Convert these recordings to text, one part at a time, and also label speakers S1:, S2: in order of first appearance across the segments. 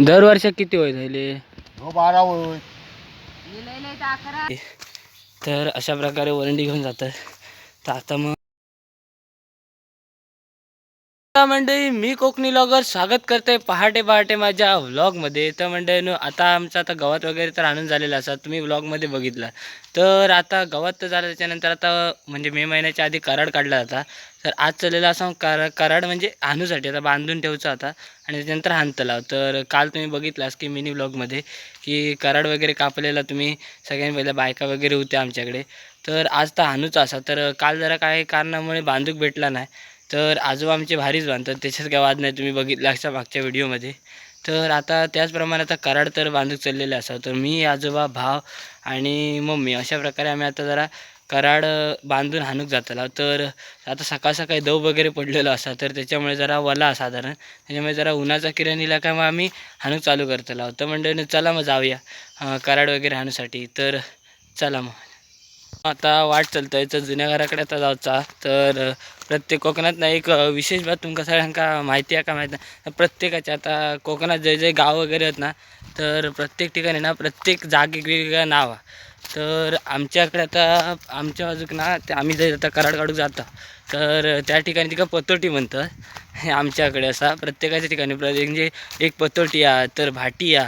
S1: दरवर्षाक किती होय झाले
S2: हो बारा होय
S1: तर अशा प्रकारे वरंडी घेऊन जातात. तर आता मग आता मंडळी मी कोकणी लॉगर स्वागत करते पहाटे पहाटे माझ्या व्लॉगमध्ये. तर मंडळी आता आमचं आता गवत वगैरे तर आणून झालेलं असा तुम्ही व्लॉगमध्ये बघितला. तर आता गवत तर झालं त्याच्यानंतर आता म्हणजे मे महिन्याच्या आधी कराड काढला जाता. तर आज चाललेला असा करा कराड म्हणजे आणूसाठी आता बांधून ठेवचा आता. आणि त्याच्यानंतर हाणतला तर काल तुम्ही बघितलास की मिनी व्लॉगमध्ये की कराड वगैरे कापलेला तुम्ही सगळ्यांनी पहिल्या बायका वगैरे होत्या आमच्याकडे. तर आज तर हानूच असा. तर काल जरा काही कारणामुळे बांधूक भेटला नाही. तर आजोबा आमचे भारीच बांधतात. त्याच्यात काय वाद नाही तुम्ही बघितलं अशा मागच्या व्हिडिओमध्ये. तर आता त्याचप्रमाणे आता कराड तर बांधूक चाललेले असा तर मी आजोबा भाव आणि मम्मी अशा प्रकारे आम्ही आता जरा कराड बांधून हाणूक जाताला तर आता सकाळ सकाळी दव वगैरे पडलेलो असा तर त्याच्यामुळे जरा वला साधारण. त्याच्यामुळे जरा उन्हाचा किरण इला का मग आम्ही हाणूक चालू करतो तर म्हणजे चला मग जाऊया कराड वगैरे हाणूसाठी. तर चला मग. आता वाट चालतंय तर जुन्या घराकडे आता जायचा तर प्रत्येक कोकणातनं एक विशेष बात तुमका सगळ्यांका माहिती आहे का माहीत नाही? प्रत्येकाच्या आता कोकणात जे जे गाव वगैरे आहेत ना तर प्रत्येक ठिकाणी ना प्रत्येक जागी वेगवेगळं नाव आहे. तर आमच्याकडे आता आमच्या बाजूक ना ते आम्ही जे आता कराड काढूक जाता तर त्या ठिकाणी तिका पतोटी म्हणतं हे आमच्याकडे असा प्रत्येकाच्या ठिकाणी प्रत्येक म्हणजे एक पतोटी आ तर भाटी आ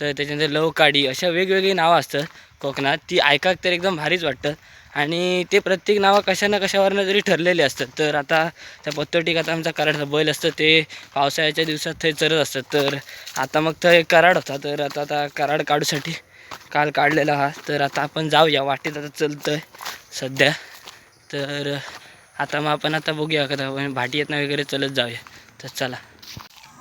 S1: तर त्याच्यानंतर लवकाडी अशा वेगवेगळी नावं असतात. कोकणात ती ऐकाक तर एकदम भारीच वाटतं. आणि ते प्रत्येक नावं कशा ना कशावरनं जरी ठरलेले असतात तर आता त्या पत्तोटीक आता आमचा कराडचा बैल असतं ते पावसाळ्याच्या दिवसात थंय चरत असतात. तर आता मग तर एक कराड होता तर आता आता कराड काढूसाठी काल काढलेला हा. तर आता आपण जाऊया वाटेत आता चलतं आहे सध्या. तर आता मग आपण आता बघूया कदा भाटी येतना वगैरे चलत जाऊया. तर चला.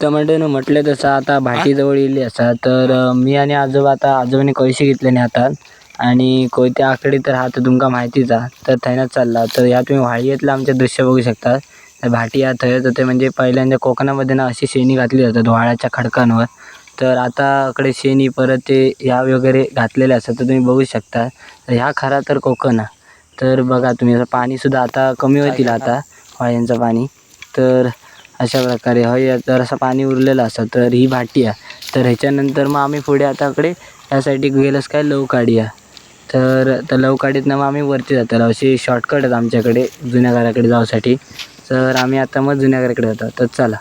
S1: तर म्हणजे म्हटलं तसं आता भाटीजवळ येईल असा. तर मी आणि आजोबा आता आजोबाने कळशी घेतल्याने हातात. आणि कोयत्या आकडे तर हा तर तुमका माहितीच. आहे तर थंयनंच चालला. तर या तुम्ही वाळीतलं आमचे दृश्य बघू शकता. तर भाटी या थंयच होते म्हणजे पहिल्यांदा कोकणामध्ये ना अशी शेणी घातली जातात वाळाच्या खडकांवर. तर आता इकडे शेणी परत ते ह्या वगैरे घातलेले असतात तर तुम्ही बघू शकता. तर ह्या खरा तर कोकण आहे तर बघा तुम्ही आता पाणीसुद्धा आता कमी होतील आता वाळ्यांचं पाणी. तर अशा प्रकारे. हो, हय जरासं असं पाणी उरलेलं असतं तर ही भाटी आहे तर ह्याच्यानंतर मग आम्ही पुढे आताकडे या गेलंच काय? लवकाडी आहे तर त्या लवकाडीतनं मग आम्ही वरती जातो. अशी शॉर्टकट आहेत आमच्याकडे जुन्या घराकडे जाऊसाठी. तर आम्ही आता मग जुन्या घराकडे जातो. तर चला.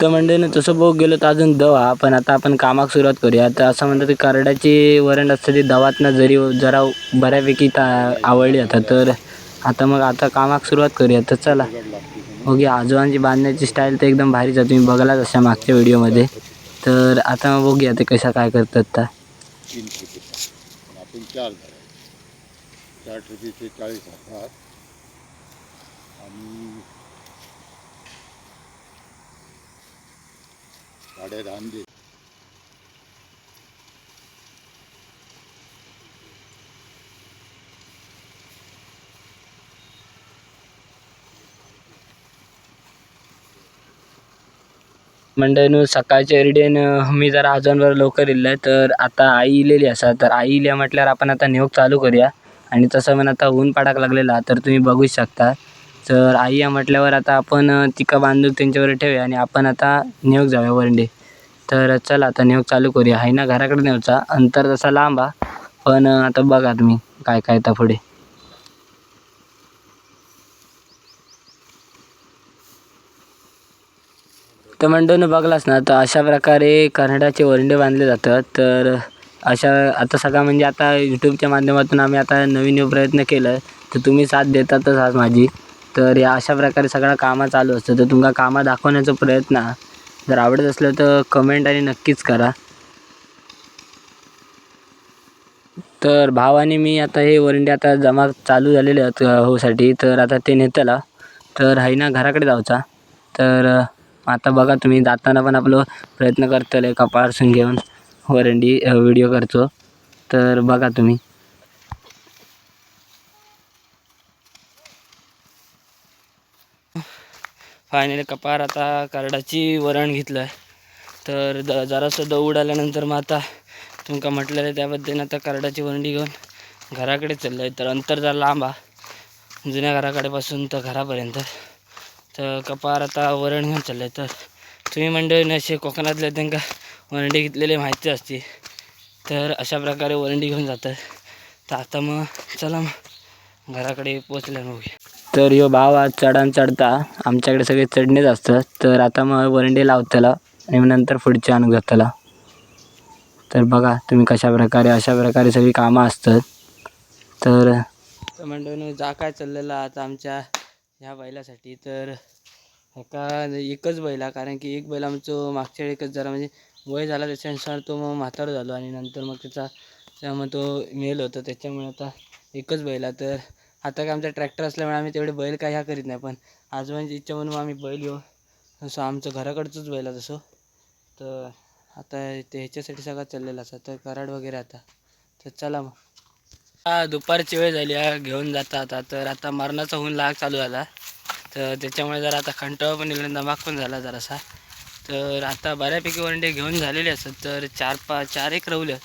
S1: तर म्हणजे ना तसं बघ गेलो तर अजून दवा पण आता आपण कामाक सुरुवात करूया. तर असं म्हणतात की करडाची वरण असतं ती दवातनं जरी जरा बऱ्यापैकी ता आवडली आता तर आता मग आता कामाक सुरुवात करूया. तर चला. ओके आजोबांची बांधण्याची स्टाईल तर एकदम भारीच आहे. तुम्ही बघालाच अशा मागच्या व्हिडिओमध्ये तर आता मग बघूया ते कशा काय करतात तर
S2: चार चार चाळीस हजार आणि साडे दहा दे
S1: मंडळीनं सकाळचे रेडीन मी जरा आजोबांवर लवकर इल्लं तर आता आई इलेली असा तर आई इल्या म्हटल्यावर आपण आता नेऊक चालू करूया. आणि तसं म्हणून आता ऊन पाडाक लागलेला तर तुम्ही बघूच शकता. तर आई या म्हटल्यावर आता आपण तिका बांधूक त्यांच्यावर ठेवूया आणि आपण आता नियोग जाऊया वरंडे. तर चला आता नियोग चालू करूया. हाय ना घराकडे नेऊचा. अंतर तसा लांब हा पण आता बघा तुम्ही काय काय येता पुढे. तर मंडळीनं बघलास ना तर अशा प्रकारे कर्नाटकाचे वरंडे बांधले जातात. तर अशा आता सगळा म्हणजे आता यूट्यूबच्या माध्यमातून आम्ही आता नवीन नवीन प्रयत्न केलं तर तुम्ही साथ देतातच आज माझी. तर या अशा प्रकारे सगळा कामं चालू असतं. तर तुमका कामं दाखवण्याचा प्रयत्न जर आवडत असलं तर कमेंट आणि नक्कीच करा. तर भाव आणि मी आता हे वरंडे आता जमा चालू झालेले आहेत होसाठी तर आता ते नेतला. तर हाय ना घराकडे जाऊचा. तर आता बघा तुम्ही जाताना पण आपलं प्रयत्न करतले कपाळसून घेऊन. वरंडी व्हिडिओ करतो. तर बघा तुम्ही. फायनली कपार आता कार्डाची वरण घेतलं आहे तर द जरासं दौड आल्यानंतर मग आता तुमका म्हटलेलं आहे त्याबद्दल आता कार्डाची वरंडी घेऊन घराकडे चाललं आहे तर अंतर जरा लांब आहे जुन्या घराकडेपासून तर घरापर्यंत. तर कपार आता वरण घेऊन चाललं आहे तर तुम्ही मंडळीने असे कोकणातले त्यांना वरंडी घेतलेली माहिती असते. तर अशा प्रकारे वरंडी घेऊन जातात. तर आता मग चला मग घराकडे पोचल्या मग तर ह्यो भाव आज चढान चढता. आमच्याकडे सगळे चढणेच असतात. तर आता मग वरंडी लावतला आणि मग नंतर पुढचे आणून जातला तर बघा तुम्ही कशा प्रकारे अशा प्रकारे सगळी कामं असतात. तर म्हणून जा काय चाललेलं आता आमच्या ह्या बैलासाठी तर एका एकच बैला कारण की एक बैल आमचं मागच्या वेळी एकच जरा म्हणजे वय झाला त्याच्यानुसार तो मग म्हातारा झालो आणि नंतर मग त्याचा त्यामुळे तो मेल होता त्याच्यामुळे आता एकच बैला तर आता काय आमचा ट्रॅक्टर असल्यामुळे आम्ही तेवढे बैल काय ह्या करीत नाही पण आज म्हणजे इच्छा म्हणून मग आम्ही बैल येऊ तसं आमचं घराकडचंच बैल आहे तसं. तर आता ते ह्याच्यासाठी सगळं चाललेलं असं तर कराड वगैरे आता. तर चला मग. हा दुपारची वेळ झाली हा घेऊन जाता आता. तर आता मरणाचा होऊन लाग चालू झाला. तर त्याच्यामुळे जरा आता कंटाळा पण निघून दमाग पण झाला जरासा. तर आता बऱ्यापैकी वरंडे घेऊन झालेले असतात तर चार पाच चार एक रवलं.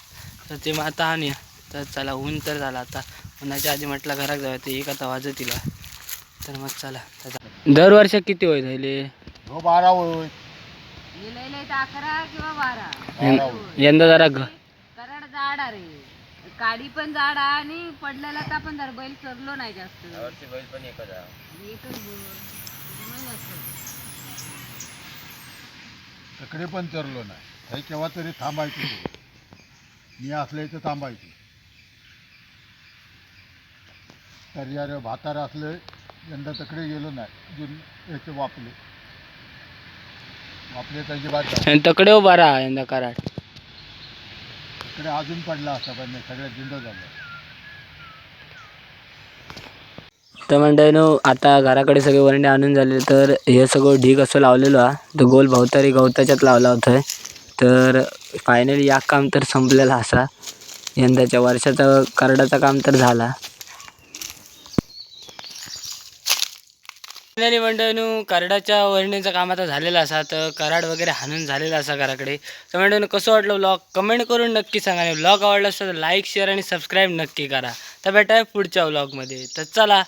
S1: तर ते मग आता आणूया तर चला ऊन तर झाला आता. उन्हाच्या आधी म्हटलं घरात जाऊया ते एक आता वाजत तिला. तर मग चला. दरवर्षी किती होय झाले?
S2: हो बारा होय.
S3: अकरा किंवा बारा?
S1: यंदा जरा घ
S3: कराड जाड रे काडी पण जाड आहे आणि पडलेला तर आपण जर बैल चरलो नाही जास्त. एकच बैल. त्याच्यामुळे जास्त.
S2: तकडे पण चरलो नाही. काही केव्हा तरी थांबायची मी असले तर थांबायची. तर यार भातार असले यंदा तकडे गेलो नाही. जून याचे वापले. वापले त्याची बात
S1: आणि तकडे उभा राहा यंदा कराड.
S2: इकडे अजून पडला असता पण नाही जिंद झालं.
S1: तर मंडळीनो आता घराकडे सगळे वरंडे आणून झाले तर हे सगळं ढीग असं लावलेलो हा. तो गोल भवतारी गवताच्यात लावला होता तर फायनली या काम तर संपलेला असा. यंदाच्या वर्षाचा करडाचा काम तर झाला. फायनली मंडळीनो करडाच्या वरणीचं काम आता झालेलं असा तर कराड वगैरे हाणून झालेलं असा घराकडे. तर मंडळीनो कसं वाटलं ब्लॉग कमेंट करून नक्की सांगा आणि ब्लॉग आवडला असता तर लाईक शेअर आणि सबस्क्राईब नक्की करा. तर भेटाय पुढच्या ब्लॉगमध्ये तर चला